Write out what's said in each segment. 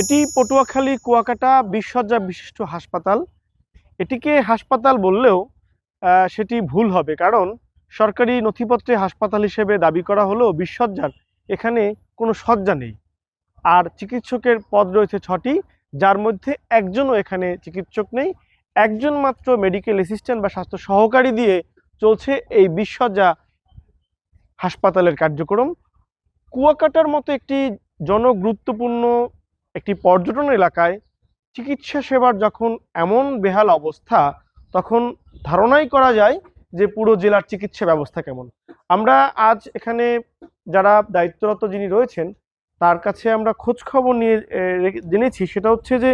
এটি পটুয়াখালী, কুয়াকাটা বিশ্বজ্জা বিশিষ্ট হাসপাতাল। এটিকে হাসপাতাল বললেও সেটি ভুল হবে কারণ সরকারি নথিপত্রে হাসপাতাল হিসেবে দাবি করা হলেও বিশ্বজ্জার এখানে কোনো সজ্জা নেই। আর চিকিৎসকের পদ রয়েছে ছটি, যার মধ্যে একজনও এখানে চিকিৎসক নেই। একজন মাত্র মেডিকেল অ্যাসিস্ট্যান্ট বা স্বাস্থ্য সহকারী দিয়ে চলছে এই বিশ্বজ্জা হাসপাতালের কার্যক্রম। কুয়াকাটার মতো একটি জনগুরুত্বপূর্ণ একটি পর্যটন এলাকায় চিকিৎসা সেবার যখন এমন বেহাল অবস্থা, তখন ধারণাই করা যায় যে পুরো জেলার চিকিৎসা ব্যবস্থা কেমন। আমরা আজ এখানে যারা দায়িত্বরত যিনি রয়েছেন, তার কাছে আমরা খোঁজ খবর নিয়ে জেনেছি। সেটা হচ্ছে যে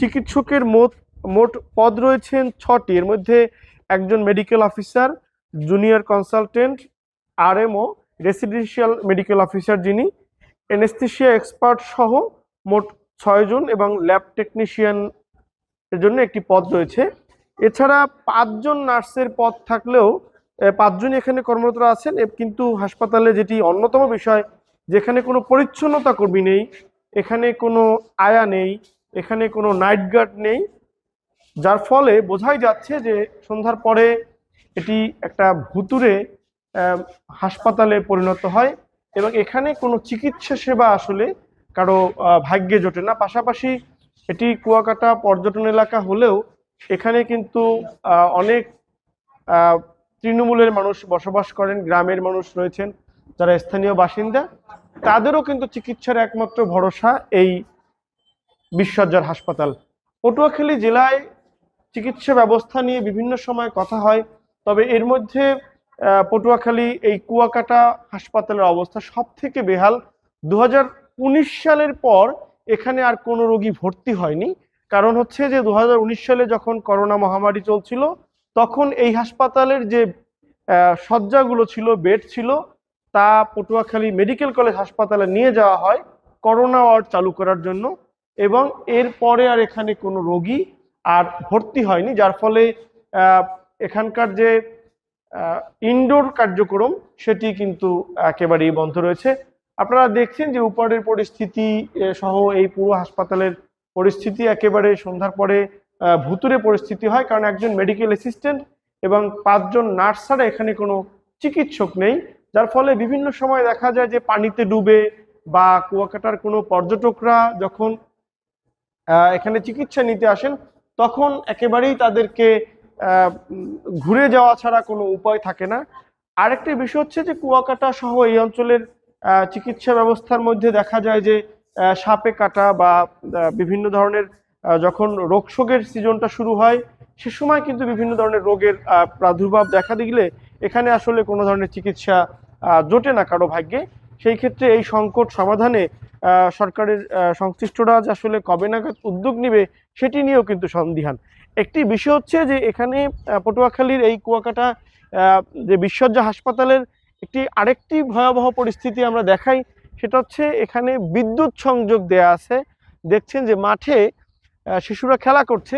চিকিৎসকের মোট মোট পদ রয়েছেন ছটি। এর মধ্যে একজন medical officer, junior consultant, RMO residential medical officer যিনি এনেস্থেশিয়া এক্সপার্ট সহ মোট ছয়জন এবং ল্যাব টেকনিশিয়ান এর জন্য একটি পদ রয়েছে। এছাড়া পাঁচজন নার্সের পদ থাকলেও পাঁচজনই এখানে কর্মরত আছেন কিন্তু হাসপাতালে যেটি অন্যতম বিষয়, যেখানে কোনো পরিচ্ছন্নতা কর্মী নেই, এখানে কোনো আয়া নেই, এখানে কোনো নাইট গার্ড নেই। যার ফলে বোঝাই যাচ্ছে যে সন্ধ্যার পরে এটি একটা ভুতুরে হাসপাতালে পরিণত হয় এবং এখানে কোনো চিকিৎসা সেবা আসলে কারও ভাগ্যে জোটে না। পাশাপাশি এটি কুয়াকাটা পর্যটন এলাকা হলেও এখানে কিন্তু অনেক তৃণমূলের মানুষ বসবাস করেন, গ্রামের মানুষ রয়েছেন, যারা স্থানীয় বাসিন্দা। তাদেরও কিন্তু চিকিৎসার একমাত্র ভরসা এই বিশ্বজ্জার হাসপাতাল। পটুয়াখালী জেলায় চিকিৎসা ব্যবস্থা নিয়ে বিভিন্ন সময় কথা হয়, তবে এর মধ্যে পটুয়াখালী এই কুয়াকাটা হাসপাতালের অবস্থা সব থেকে বেহাল। দু হাজার সালের পর এখানে আর কোনো রোগী ভর্তি হয়নি। কারণ হচ্ছে যে দু হাজার উনিশ সালে যখন করোনা মহামারী চলছিল, তখন এই হাসপাতালের যে শয্যাগুলো ছিল, বেড ছিল, তা পটুয়াখালী মেডিকেল কলেজ হাসপাতালে নিয়ে যাওয়া হয় করোনা ওয়ার্ড চালু করার জন্য এবং এরপরে আর এখানে কোনো রোগী আর ভর্তি হয়নি, যার ফলে এখানকার যে ইনডোর কার্যক্রম সেটি কিন্তু একেবারেই বন্ধ রয়েছে। আপনারা দেখছেন যে উপরের পরিস্থিতি সহ এই পুরো হাসপাতালের পরিস্থিতি একেবারে সন্ধ্যার পরে ভুতুরে পরিস্থিতি হয় কারণ একজন মেডিকেল অ্যাসিস্ট্যান্ট এবং পাঁচজন নার্স ছাড়া এখানে কোনো চিকিৎসক নেই। যার ফলে বিভিন্ন সময় দেখা যায় যে পানিতে ডুবে বা কুয়াকাটার কোনো পর্যটকরা যখন এখানে চিকিৎসা নিতে আসেন, তখন একেবারেই তাদেরকে ঘুরে যাওয়া ছাড়া কোনো উপায় থাকে না। আরেকটি বিষয় হচ্ছে যে কুয়াকাটা সহ এই অঞ্চলের চিকিৎসা ব্যবস্থার মধ্যে দেখা যায় যে সাপে কাটা বা বিভিন্ন ধরনের যখন রোগ শোকের সিজনটা শুরু হয়, সে সময় কিন্তু বিভিন্ন ধরনের রোগের প্রাদুর্ভাব দেখা দিলে এখানে আসলে কোনো ধরনের চিকিৎসা জোটে না কারও ভাগ্যে। সেই ক্ষেত্রে এই সংকট সমাধানে সরকারের সংশ্লিষ্টরা আসলে কবে নাগাদ উদ্যোগ নিবে, সেটি নিয়েও কিন্তু সন্দিহান। একটি বিষয় হচ্ছে যে, এখানে পটুয়াখালীর এই কুয়াকাটা যে বিশ্বজ্জা হাসপাতালের একটি আরেকটি ভয়াবহ পরিস্থিতি আমরা দেখাই, সেটা হচ্ছে এখানে বিদ্যুৎ সংযোগ দেয়া আছে। দেখছেন যে মাঠে শিশুরা খেলা করছে।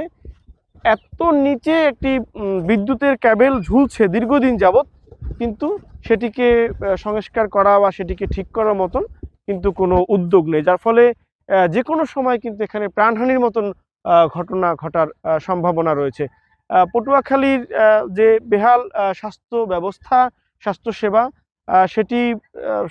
এত নিচে একটি বিদ্যুতের ক্যাবেল ঝুলছে দীর্ঘদিন যাবৎ, কিন্তু সেটিকে সংস্কার করা বা সেটিকে ঠিক করার মতন কিন্তু কোনো উদ্যোগ নেই। যার ফলে যে কোনো সময় কিন্তু এখানে প্রাণহানির মতন ঘটনা ঘটার সম্ভাবনা রয়েছে। পটুয়াখালীর যে বেহাল স্বাস্থ্য ব্যবস্থা স্বাস্থ্যসেবা সেটি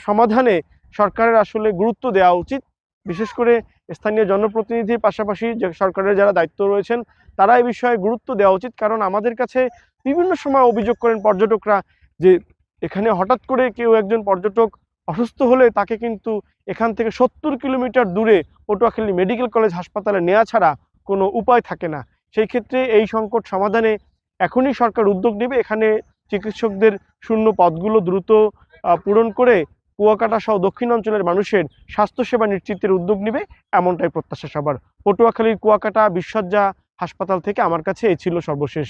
সমাধানে সরকারের আসলে গুরুত্ব দেওয়া উচিত। বিশেষ করে স্থানীয় জনপ্রতিনিধির পাশাপাশি যে সরকারের যারা দায়িত্ব রয়েছেন, তারা এই বিষয়ে গুরুত্ব দেওয়া উচিত। কারণ আমাদের কাছে বিভিন্ন সময় অভিযোগ করেন পর্যটকরা যে, এখানে হঠাৎ করে কেউ একজন পর্যটক অসুস্থ হলে তাকে কিন্তু এখান থেকে সত্তর কিলোমিটার দূরে পটুয়াখালী মেডিকেল কলেজ হাসপাতালে নেওয়া ছাড়া কোনো উপায় থাকে না। সেই ক্ষেত্রে এই সংকট সমাধানে এখনই সরকার উদ্যোগ নেবে। এখানে চিকিৎসকদের শূন্য পদগুলো দ্রুত পূরণ করে কুয়াকাটা সহ দক্ষিণ অঞ্চলের মানুষের স্বাস্থ্যসেবা নিশ্চিতের উদ্যোগ নেবে এমনটাই প্রত্যাশা সবার। পটুয়াখালীর কুয়াকাটা বিশ্বজ্জা হাসপাতাল থেকে আমার কাছে এই ছিল সর্বশেষ।